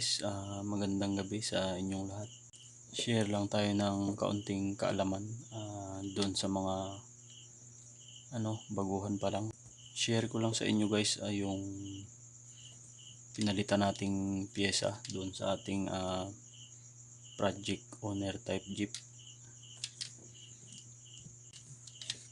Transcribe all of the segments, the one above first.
Guys, ah, magandang gabi sa inyong lahat. Share lang tayo ng kaunting kaalaman ah, doon sa mga ano, baguhan pa lang. Share ko lang sa inyo guys ay yung pinalitan nating pyesa doon sa ating ah, project owner type jeep.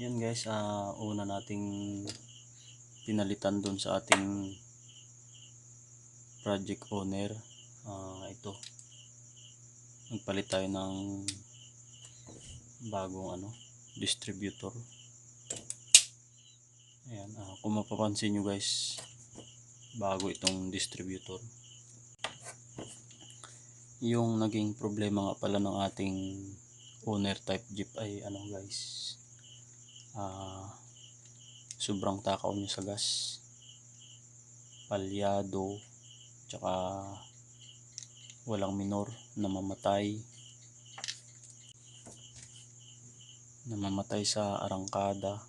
Yan guys, ah, una nating pinalitan doon sa ating project owner ah ito. Nagpalit tayo ng bagong ano distributor. Ayan ah, kung mapapansin nyo guys bago itong distributor. Yung naging problema nga pala ng ating owner type jeep ay ano guys ah sobrang takaw niya sa gas. Palyado tsaka walang minor namamatay. Namamatay sa arangkada.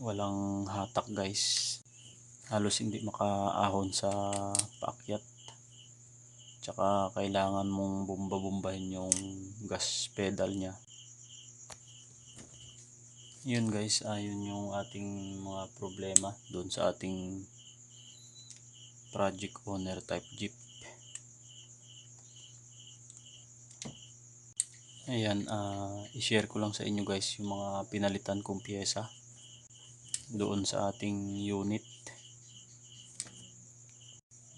Walang hatak guys. Halos hindi makaahon sa paakyat. Tsaka kailangan mong bumba-bumbahin yung gas pedal nya yun guys. Ayun yung ating mga problema doon sa ating project owner type jeep ayan uh, i-share ko lang sa inyo guys yung mga pinalitan kong pyesa doon sa ating unit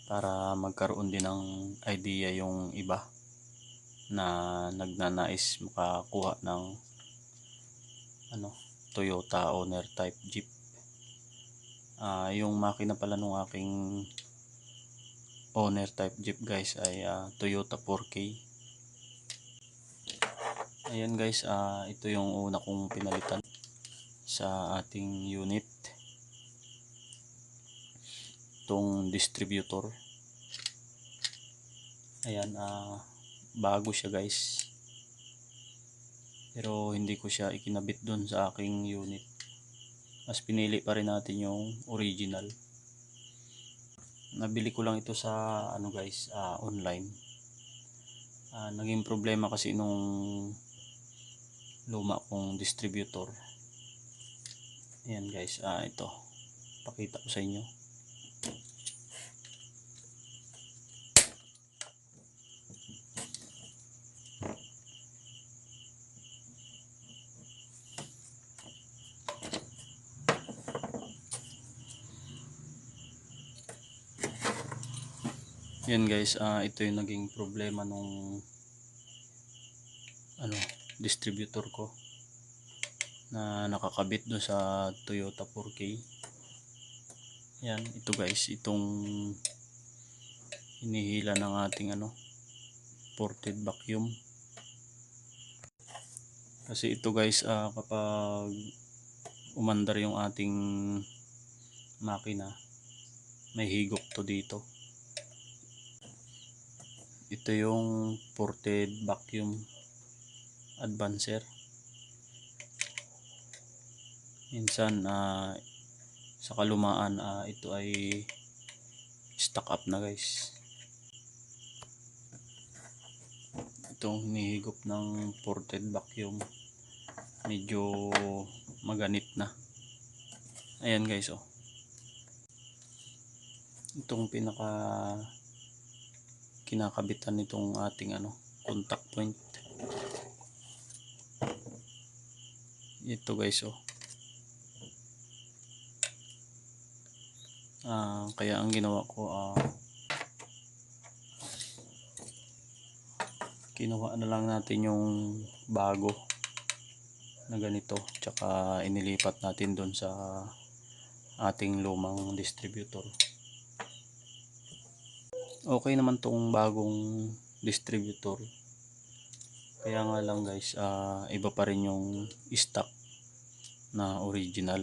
para magkaroon din ng idea yung iba na nagnanais makakuha ng ano Toyota owner type jeep. Uh, yung makina pala nung aking owner type jeep guys ay uh, Toyota 4K ayan guys uh, ito yung una kong pinalitan sa ating unit. Itong distributor. Ayan uh, bago siya guys. Pero hindi ko siya ikinabit dun sa aking unit. Mas pinili pa rin natin yung original. Nabili ko lang ito sa ano guys uh, online. Uh, naging problema kasi nung luma kong distributor. Ayan guys. Uh, ito. Pakita ko sa inyo. Yan guys. Uh, ito yung naging problema nung ano distributor ko na nakakabit do sa Toyota 4K yan ito guys itong hinihila ng ating ano ported vacuum. Kasi ito guys uh, kapag umandar yung ating makina may higop to dito. Ito yung ported vacuum advancer. Minsan uh, sa kalumaan uh, ito ay stock up na guys. Itong hinihigop ng ported vacuum medyo maganit na. Ayan guys oh. Itong pinaka kinakabitan nitong ating ano contact point ito guys oh. Uh, kaya ang ginawa ko uh, kinuha na lang natin yung bago na ganito tsaka inilipat natin doon sa ating lumang distributor. Okay naman tong bagong distributor. Kaya nga lang guys uh, iba pa rin yung stock na original.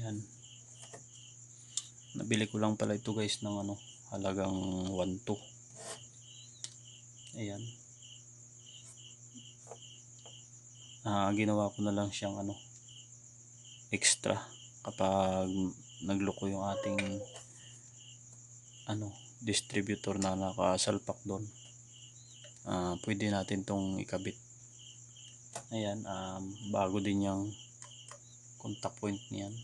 Yan nabili ko lang pala ito guys ng ano halagang 1.2 ayan. Uh, ginawa ko na lang siyang ano extra kapag nagloko yung ating ano distributor na nakasalpak doon. Ah pwede natin tong ikabit ayan um, bago din yung contact point niyan.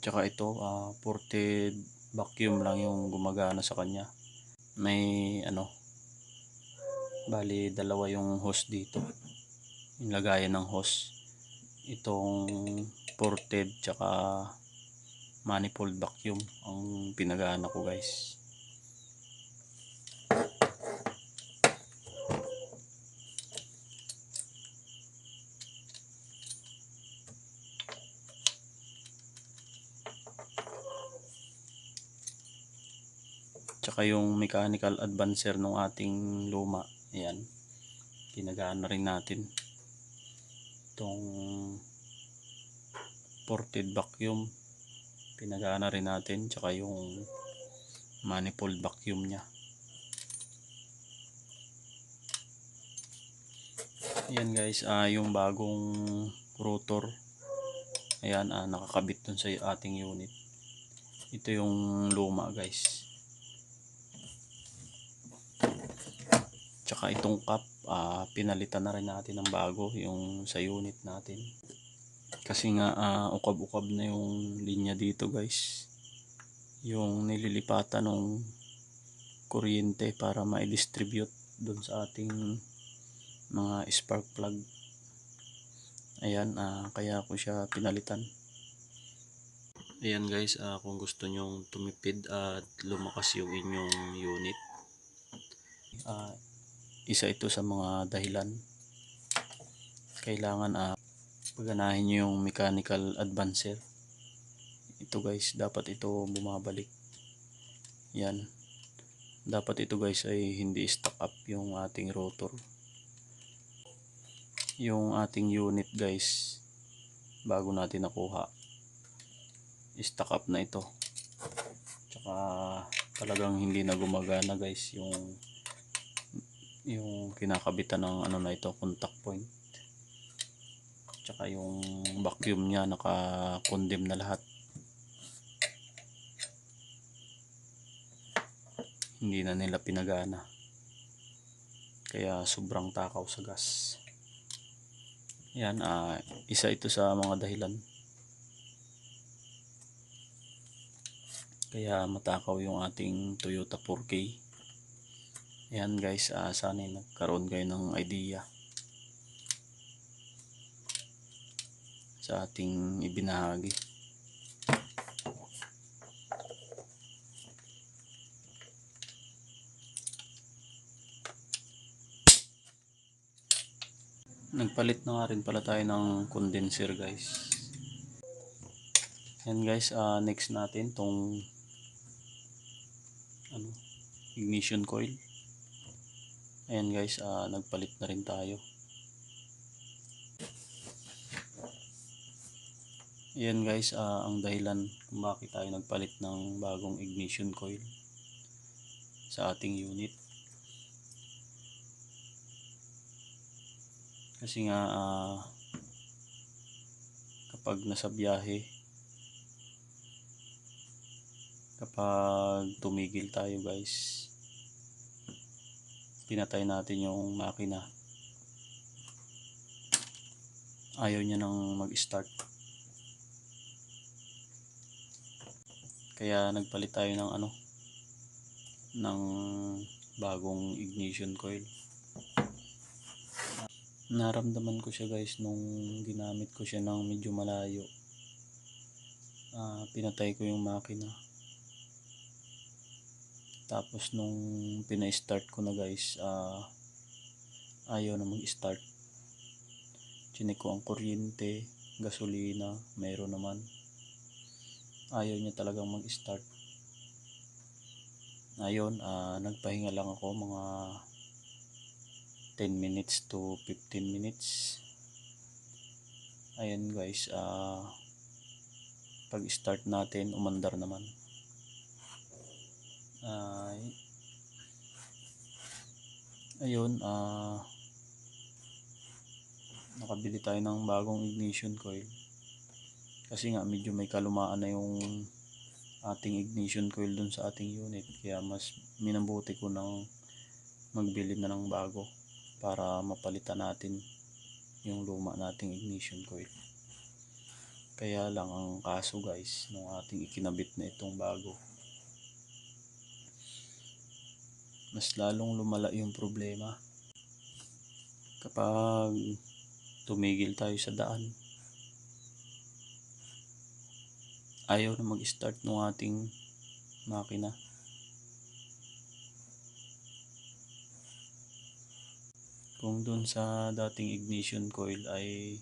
Tsaka ito ah ported vacuum lang yung gumagana sa kanya. May ano bali dalawa yung hose dito. Yung lagayan ng hose. Itong ported tsaka manifold vacuum ang pinagana ko guys tsaka yung mechanical advancer ng ating luma. Ayan. Pinagana rin natin. Itong ported vacuum. Pinagana rin natin tsaka yung manifold vacuum nya ayan guys. Ah yung bagong rotor. Ayan ah, nakakabit dun sa ating unit. Ito yung luma guys tsaka itong cup ah, pinalitan na rin natin ng bago yung sa unit natin. Kasi nga ah, ukab-ukab na yung linya dito guys. Yung nililipatan ng kuryente para ma-distribute doon sa ating mga spark plug. Ayan ah, kaya ko siya pinalitan. Ayan guys ah, kung gusto nyong tumipid at lumakas yung inyong unit. Ah, isa ito sa mga dahilan. Kailangan ah, paganahin nyo yung mechanical advancer. Ito guys dapat ito bumabalik. Yan. Dapat ito guys ay hindi stock up yung ating rotor. Yung ating unit guys bago natin nakuha stock up na ito. Tsaka talagang hindi na gumagana guys yung yung kinakabitan ng ano na ito contact point. Tsaka yung vacuum nya naka condemn na lahat. Hindi na nila pinagana. Kaya sobrang takaw sa gas. Yan ah, isa ito sa mga dahilan. Kaya matakaw yung ating Toyota 4K yan guys ah, sana nagkaroon kayo ng idea sa ating ibinahagi. Nagpalit na nga rin pala tayo ng condenser guys. Yan guys ah, next natin tong ano, ignition coil ayan guys ah, nagpalit na rin tayo. Ayan guys ah, ang dahilan kung bakit tayo nagpalit ng bagong ignition coil sa ating unit. Kasi nga ah, kapag nasa biyahe kapag tumigil tayo guys pinatay natin yung makina. Ayaw niya nang mag start kaya nagpalit tayo ng ano ng bagong ignition coil. Naramdaman ko siya guys nung ginamit ko siya ng medyo malayo. Ah, pinatay ko yung makina tapos nung pina-start ko na guys ah, ayaw na mag-start. Chinik ko ang kuryente gasolina mayroon naman. Ayaw niya talagang mag-start. Ayun ah, nagpahinga lang ako mga 10 minutes to 15 minutes. Ayun guys ah pag start natin umandar naman ay ayun ah nakabili tayo ng bagong ignition coil Kasi nga medyo may kalumaan na yung ating ignition coil dun sa ating unit. Kaya mas minabuti ko nang magbili na ng bago para mapalitan natin yung luma nating ignition coil. Kaya lang ang kaso guys, nung ating ikinabit na itong bago, mas lalong lumala yung problema. Kapag tumigil tayo sa daan, ayaw na mag-start ng ating makina. Kung dun sa dating ignition coil ay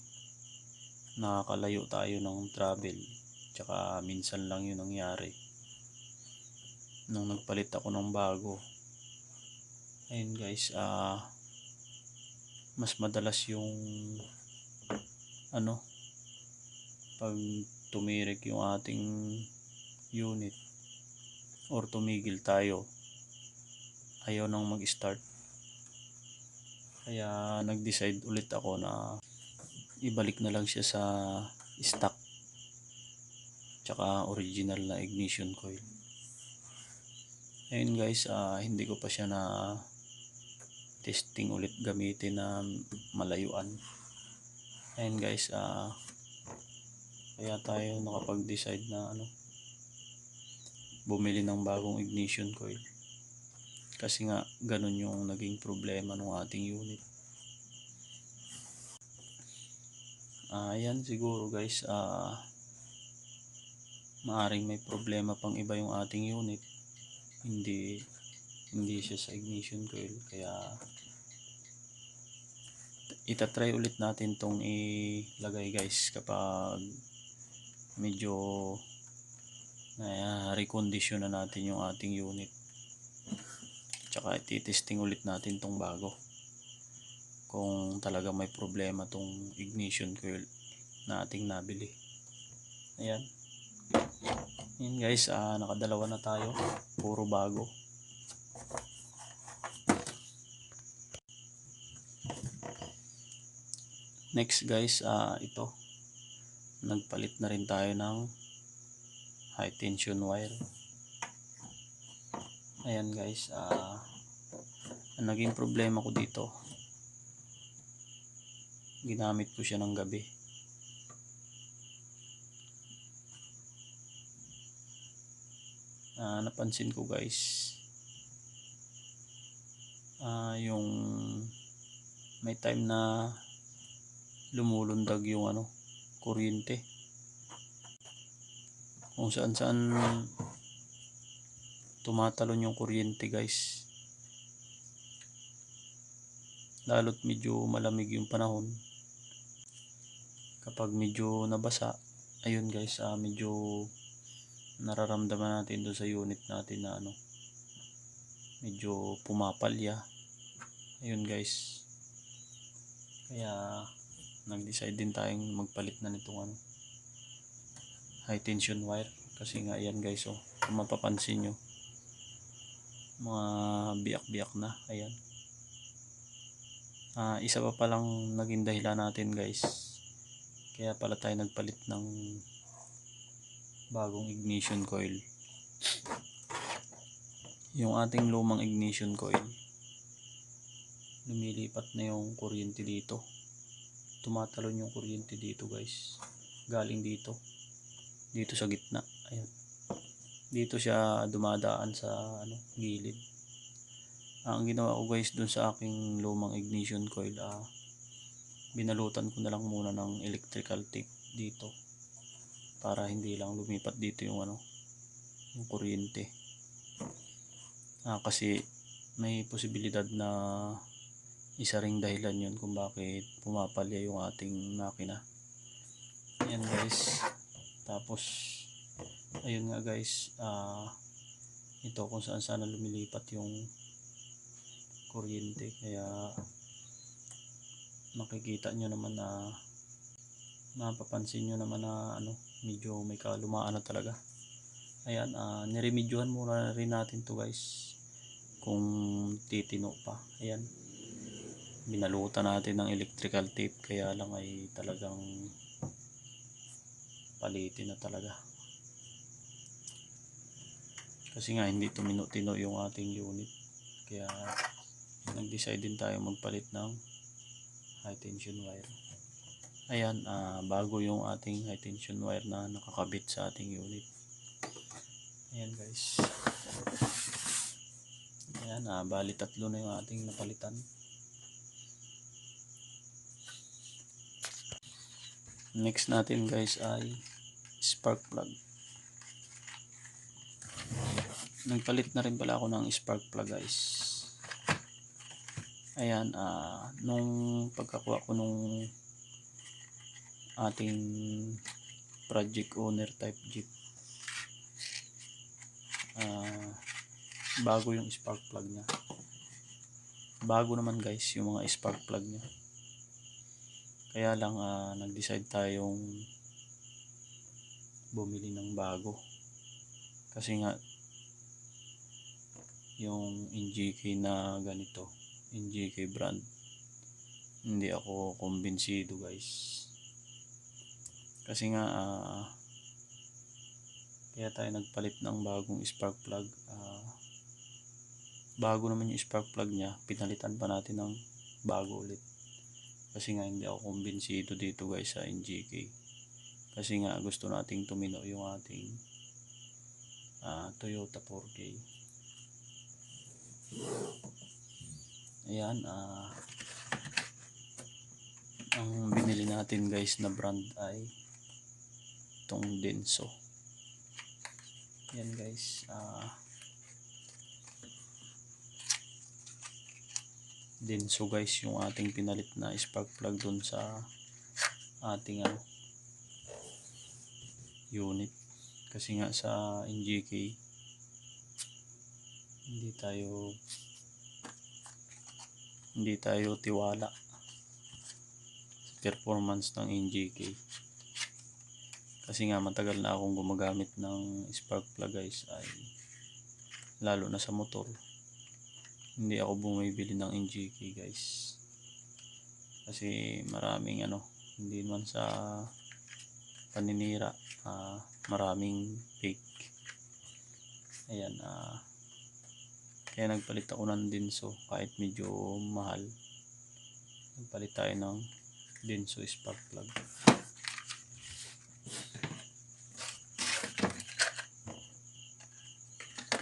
nakakalayo tayo ng travel, tsaka minsan lang yun nangyari. Nung nagpalit ako ng bago, ayun guys, ah mas madalas yung ano pag tumirik yung ating unit or tumigil tayo ayaw nang mag-start. Kaya nag-decide ulit ako na ibalik na lang siya sa stock tsaka original na ignition coil. Ayun guys ah, hindi ko pa siya na testing ulit gamitin na malayuan. Ayun guys ah kaya tayo nakapag-decide na ano bumili ng bagong ignition coil. Kasi nga ganun yung naging problema ng ating unit. Ah yan siguro guys ah maaring may problema pang iba yung ating unit. Hindi hindi siya sa ignition coil kaya itatry ulit natin tong ilagay guys kapag medyo na recondition na natin yung ating unit. Tsaka ititesting ulit natin tong bago kung talaga may problema tong ignition coil na ating nabili. Ayan. Yun guys ah, nakadalawa na tayo. Puro bago next guys ah ito. Nagpalit na rin tayo ng high tension wire. Ayan guys ah ang naging problema ko dito. Ginamit ko siya ng gabi. Ah napansin ko guys ah yung may time na lumulundag yung ano kuryente. Kung saan saan tumatalon yung kuryente guys. Lalo't medyo malamig yung panahon. Kapag medyo nabasa ayun guys ah, medyo nararamdaman natin doon sa unit natin na ano medyo pumapalya ayun guys. Kaya nag-decide din tayong magpalit na nitong ano high tension wire. Kasi nga yan guys oh. Kung mapapansin nyo mga biyak-biyak na. Ayan. Ah, isa pa palang naging dahilan natin guys. Kaya pala tayo nagpalit ng bagong ignition coil. Yung ating lumang ignition coil lumilipat na yung kuryente dito. Tumatalon yung kuryente dito guys. Galing dito. Dito sa gitna. Ayan. Dito siya dumadaan sa ano gilid. Ah, ang ginawa ko guys dun sa aking lumang ignition coil ah, binalutan ko na lang muna ng electrical tape dito para hindi lang lumipat dito yung ano yung kuryente. Ah, kasi may posibilidad na isa ring dahilan yun kung bakit pumapalya yung ating makina. Ayan guys. Tapos ayun nga guys ah, ito kung saan sana lumilipat yung kuryente. Kaya makikita nyo naman na mapapansin nyo naman na ano medyo may kalumaan na talaga. Ayan uh, niremedyohan muna rin natin to guys kung titino pa. Ayan binalutan natin ng electrical tape kaya lang ay talagang palitin na talaga. Kasi nga hindi tumino-tino yung ating unit. Kaya nag-decide din tayo magpalit ng high tension wire. Ayan ah, bago yung ating high tension wire na nakakabit sa ating unit. Ayan guys. Ayan ah, bali tatlo na yung ating napalitan next natin guys ay spark plug. Nagpalit na rin pala ako ng spark plug guys. Ayan ah nung pagkakuha ko nung ating project owner type jeep ah bago yung spark plug niya. Bago naman guys yung mga spark plug niya kaya lang ah, nag-decide tayong bumili ng bago. Kasi nga yung NGK na ganito NGK brand hindi ako kumbinsido guys. Kasi nga ah, kaya tayo nagpalit ng bagong spark plug. Ah, bago naman yung spark plug niya pinalitan pa natin ng bago ulit kasi nga hindi ako kumbinsido dito guys sa NGK kasi nga gusto nating tumino yung ating ah, Toyota 4K ayan ah ang binili natin guys na brand ay itong Denso yan guys ah Denso guys yung ating pinalit na spark plug dun sa ating ano unit. Kasi nga sa NGK hindi tayo hindi tayo tiwala sa performance ng NGK kasi nga matagal na akong gumagamit ng spark plug guys ay lalo na sa motor hindi ako bumibili ng NGK guys. Kasi maraming ano hindi naman sa paninira ah, maraming fake. Ayan ah kaya nagpalit ako ng Denso kahit medyo mahal. Nagpalit tayo ng Denso spark plug.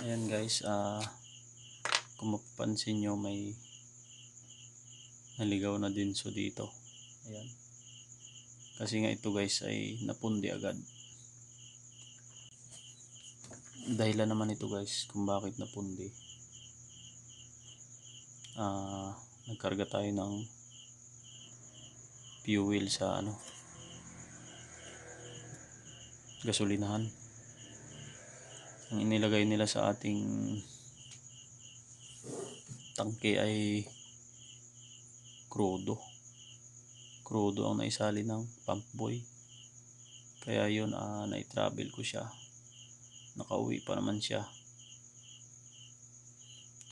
Ayan guys ah kung mapapansin nyo may naligaw na Denso dito. Ayan. Kasi nga ito guys ay napundi agad. Dahilan naman ito guys kung bakit napundi. Ah nagkarga tayo ng fuel sa ano gasolinahan. Ang inilagay nila sa ating tangke ay krudo. Krudo ang naisali ng pump boy. Kaya yun ah, na-travel ko siya. Nakauwi pa naman siya.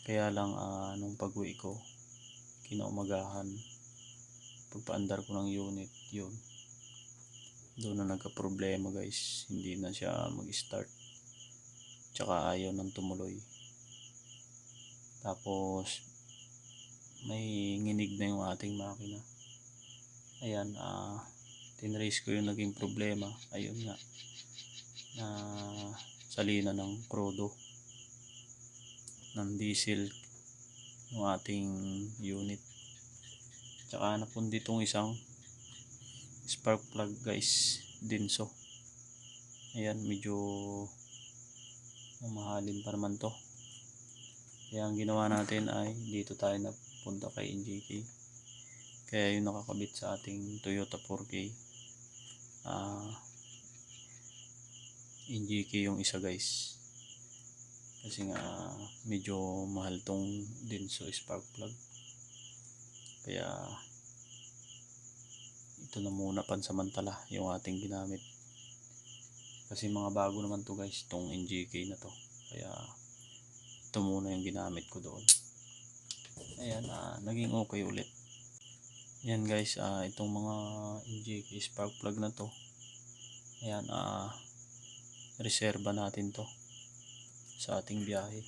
Kaya lang ah, nung pag-uwi ko kinaumagahan. Pagpaandar ko ng unit yun. Doon na nagka problema guys. Hindi na siya mag start tsaka ayaw nang tumuloy tapos may nginig na yung ating makina. Ayan ah tinrace ko yung naging problema. Ayun nga na salina ng krudo. Ng diesel ng ating unit. Tsaka napundi itong isang spark plug guys dinso ayan medyo mamahalin pa naman to kaya ang ginawa natin ay dito tayo napunta kay NGK kaya yung nakakabit sa ating Toyota 4K ah NGK yung isa guys. Kasi nga medyo mahal tong Denso spark plug. Kaya ito na muna pansamantala yung ating ginamit. Kasi mga bago naman to guys tong NGK na to. Kaya ito muna yung ginamit ko doon ayan ah, naging okay ulit yan guys ah, itong mga NGK spark plug na to Ayan, ah, reserba natin to sa ating biyahe.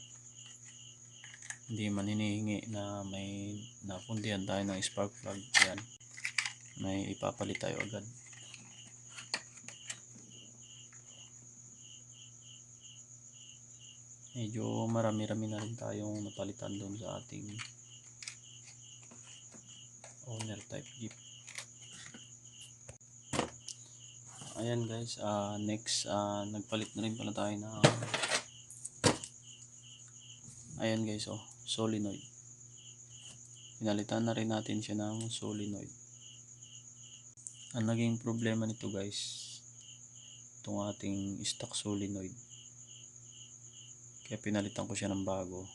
Hindi man hinihingi na may napundihan tayo ng spark plug. Ayan, may ipapalit tayo agad. Medyo marami-rami na rin tayong napalitan doon sa ating owner type jeep. Ayan guys, ah next ah nagpalit na rin pala tayo ng Ayan guys, oh, solenoid. Pinalitan na rin natin siya ng solenoid. Ang naging problema nito guys, itong ating stock solenoid. Kaya pinalitan ko siya ng bago.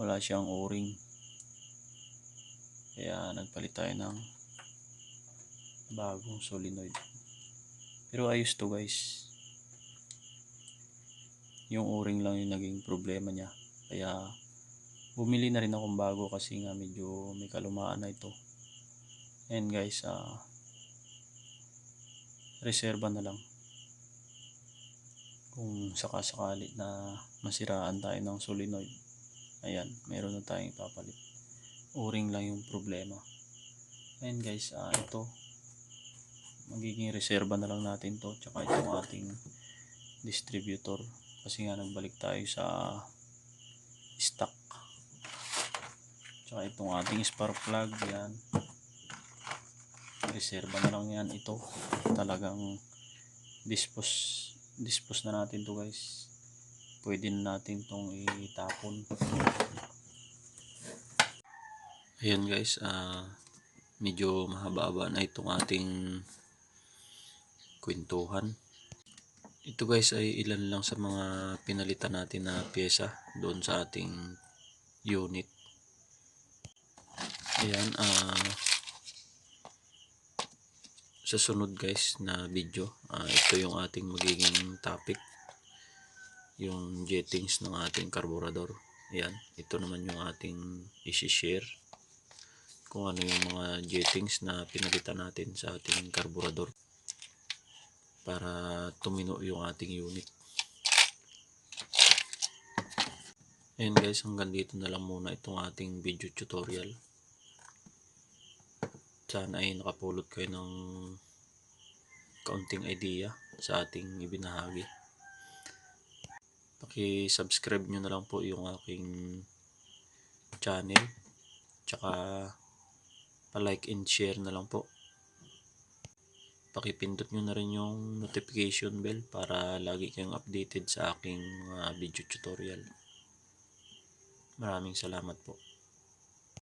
Wala siyang o-ring. Kaya nagpalit tayo ng bagong solenoid. Pero ayos to guys. Yung o-ring lang yung naging problema niya. Kaya bumili na rin akong bago kasi nga medyo may kalumaan na ito. And guys, ah reserba na lang. Kung sakasakali na masiraan tayo ng solenoid. Ayan, meron na tayong ipapalit. O-ring lang yung problema. Ayan guys, ah ito. Magiging reserba na lang natin to. Tsaka itong ating distributor. Kasi nga nagbalik tayo sa stock. Tsaka itong ating spark plug. Yan. Reserba na lang yan ito. Talagang dispose dispose na natin to guys. Pwede na natin tong itapon. Ayan guys, ah medyo mahaba-haba na itong ating kwentuhan. Ito guys ay ilan lang sa mga pinalitan natin na pyesa doon sa ating unit. Ayan, ah sa sunod guys na video, ah, ito yung ating magiging topic. Yung jettings ng ating carburetor. Ayan, ito naman yung ating isi-share kung ano yung mga jettings na pinalitan natin sa ating carburetor para tumino yung ating unit. Ayan guys, hanggang dito na lang muna itong ating video tutorial. Sana ay nakapulot kayo ng kaunting idea sa ating ibinahagi. Paki-subscribe nyo na lang po yung aking channel. Tsaka pa-like and share na lang po. Pakipindot nyo na rin yung notification bell para lagi kayong updated sa aking mga video tutorial. Maraming salamat po.